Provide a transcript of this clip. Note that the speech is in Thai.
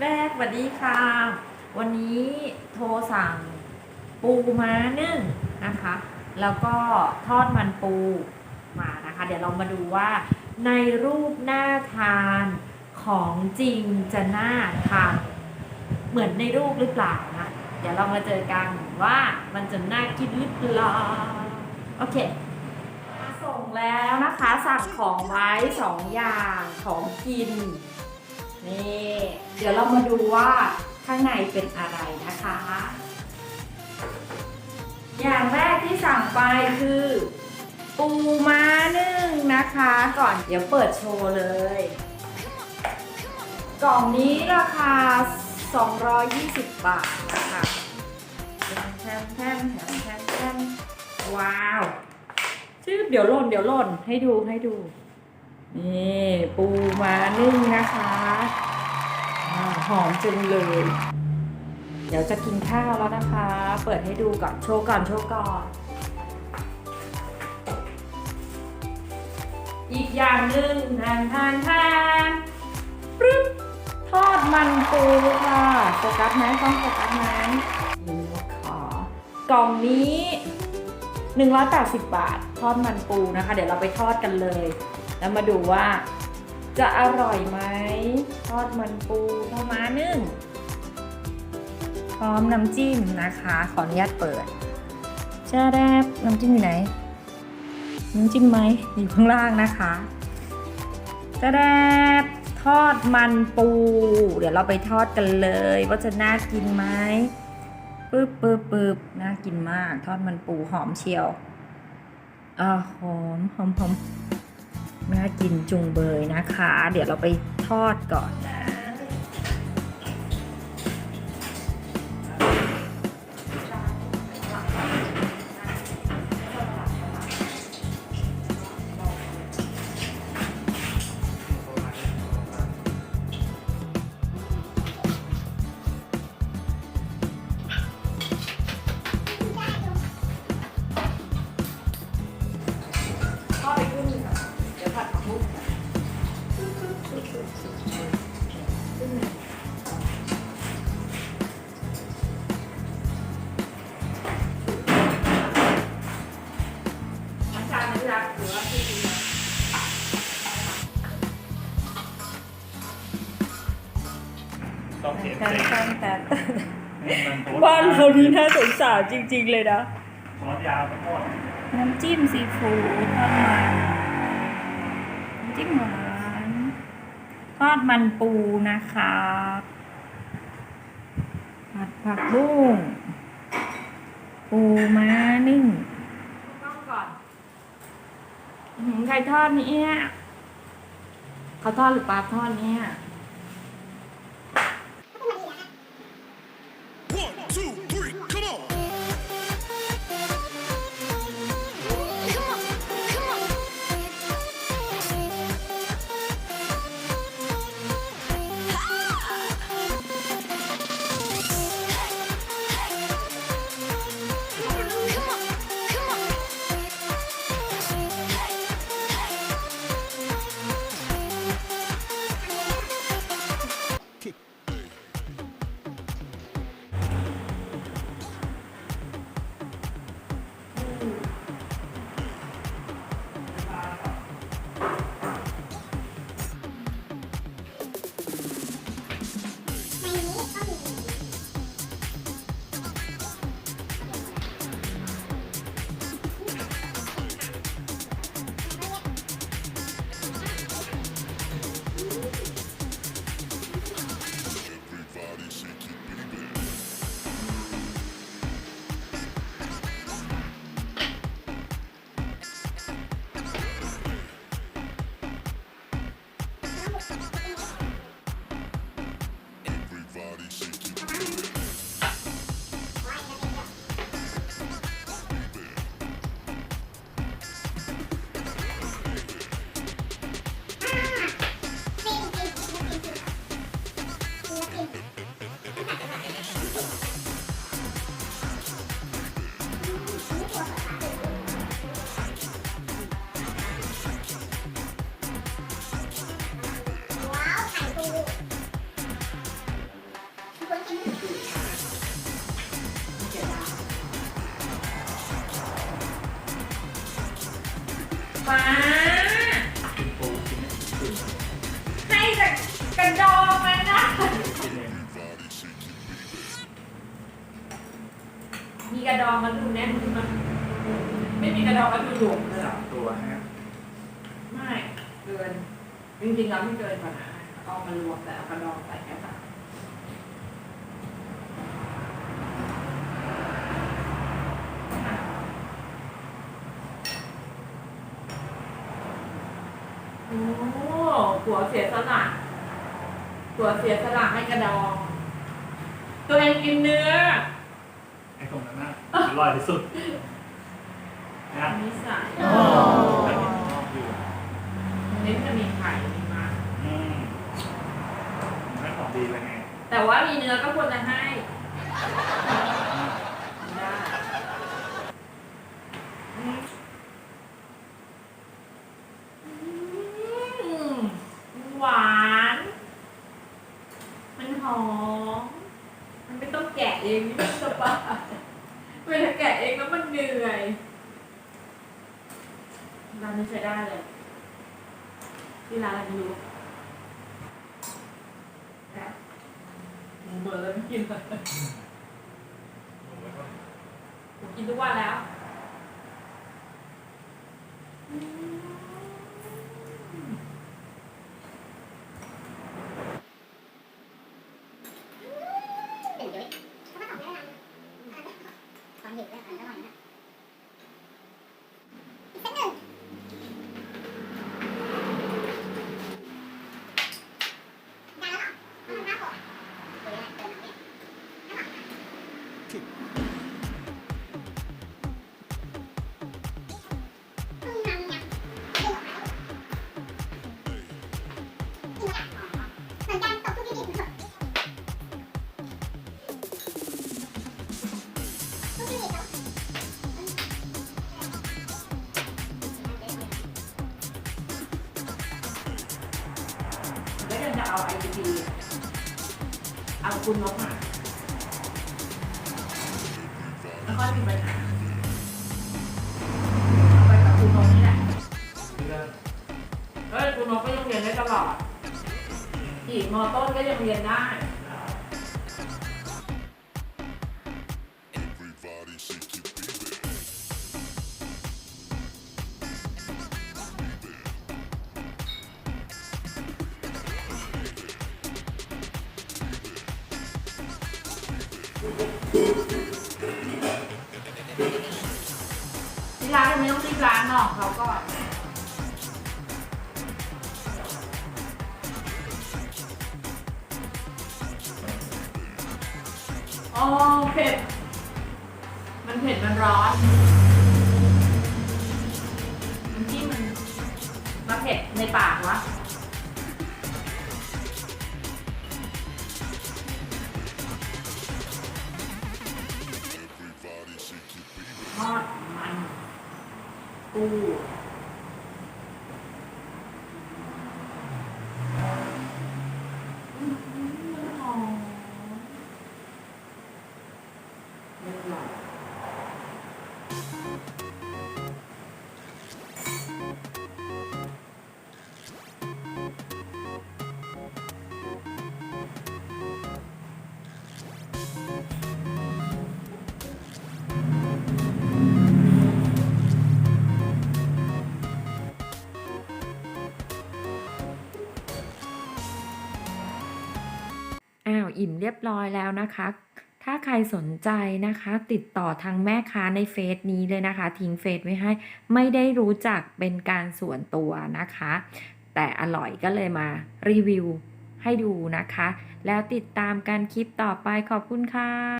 แม่สวัสดีค่ะ วันนี้โทรสั่งปูม้านึ่งนะคะ แล้วก็ทอดมันปูมานะคะ เดี๋ยวเรามาดูว่า ในรูปหน่าทานของจริงจะน่าทานเหมือนในรูปหรือเปล่านะ เดี๋ยวเรามาเจอกันว่ามันจะน่ากินหรือเปล่าโอเคมาส่งแล้วนะคะสั่งของไว้สองอย่างของกิน นี่เดี๋ยวเรามาดูว่าข้างในเป็นอะไรนะคะ อย่างแรกที่สั่งไปคือ ปูม้านึ่งนะคะ ก่อนเดี๋ยวเปิดโชว์เลย กล่องนี้ราคา 220 บาทนะคะแทมแทมแทมแทมแทมว้าวชื่อเดี๋ยวหล่นเดี๋ยวหล่นให้ดูให้ดู นี่ปูมานึ่งนะคะอ่าหอมจังเลย เดี๋ยวจะกินข้าวแล้วนะคะ เปิดให้ดูก่อนโชว์ก่อนโชว์ก่อนอีกอย่างหนึ่งทานทานทานปึ๊บทอดมันปูค่ะโฟกัสไหมต้องโฟกัสไหมขอกล่องนี้ 180 บาท ทอดมันปูนะคะ เดี๋ยวเราไปทอดกันเลย แล้วมาดูว่า จะอร่อยไหมทอดมันปูทอดม้านึ่งพร้อมน้ำจิ้มนะคะ ขออนุญาตเปิดจ้าแรบน้ำจิ้มอยู่ไหน น้ำจิ้มไหมอยู่ข้างล่างนะคะจ้าแรบทอดมันปู เดี๋ยวเราไปทอดกันเลย ว่าจะน่ากินไหมปึ๊บปึ๊บปึ๊บน่ากินมาก ทอดมันปูหอมเชียวอ่าหอมหอมหอม น่ากินจุงเบยนะคะ เดี๋ยวเราไปทอดก่อนนะ โพสต์บ้านเรานี่น่าสงสารจริง ๆ เลยนะซอสยาวทั้งหมดน้ำจิ้มซีฟู้ดทอดมันน้ำจิ้มหวานทอดมันปูนะคะผัดผักบุ้งปูม้านึ่งต้องก่อนอื้อหือใครทอดเนี่ยเขาทอดหรือปลาทอดเนี่ย มาให้จากกระดองมันนะมีกระดองมันดูแน่นขึ้นไม่มีกระดองมันดูหลวมเลยเหรอตัวฮะไม่เกินจริงๆแล้วไม่เกินกว่านะเอามารวมแต่เอากระดองใส่แค่สาม หัวเสียสละหัวเสียสละให้กระดอง ตัวเองกินเนื้อไอ้ตรงนั้นน่ะอร่อยที่สุดนะนิสัยแต่กินชอบอยู่นี่จะมีไข่มีมาอืมไม่ของดีเลยไงแต่ว่ามีเนื้อก็ควรจะให้ ได้อืมอืมหวาน มัน หอม มันไม่ต้องแกะเองนี่มันสบายเวลาแกะเองแล้วมันเหนื่อยร้านนี้ใช้ได้เลยที่ร้านอะไรไม่รู้แอบเบอร์แล้วไม่กินเลย ผมกินทุกวันแล้ว ความหิวด้วยอร่อยนะ เอาไอทีเอาคุณนกมาแล้วก็มีปัญหาเอาไปกับคุณนกนี่แหละเฮ้ยคุณนกก็ยังเรียนได้ตลอดอีกมอต้นก็ยังเรียนได้ ที่ร้านยังไม่ต้องรีบร้านหรอกเขาก่อนโอ้เผ็ด มันเผ็ด มันร้อนมันที่มันมาเผ็ดในปากวะ ทอดมันปู อ้าวอิ่มเรียบร้อยแล้วนะคะ ถ้าใครสนใจนะคะ ติดต่อทางแม่ค้าในเฟซนี้เลยนะคะ ทิ้งเฟซไว้ให้ ไม่ได้รู้จักเป็นการส่วนตัวนะคะ แต่อร่อยก็เลยมารีวิวให้ดูนะคะ แล้วติดตามกันคลิปต่อไปขอบคุณค่ะ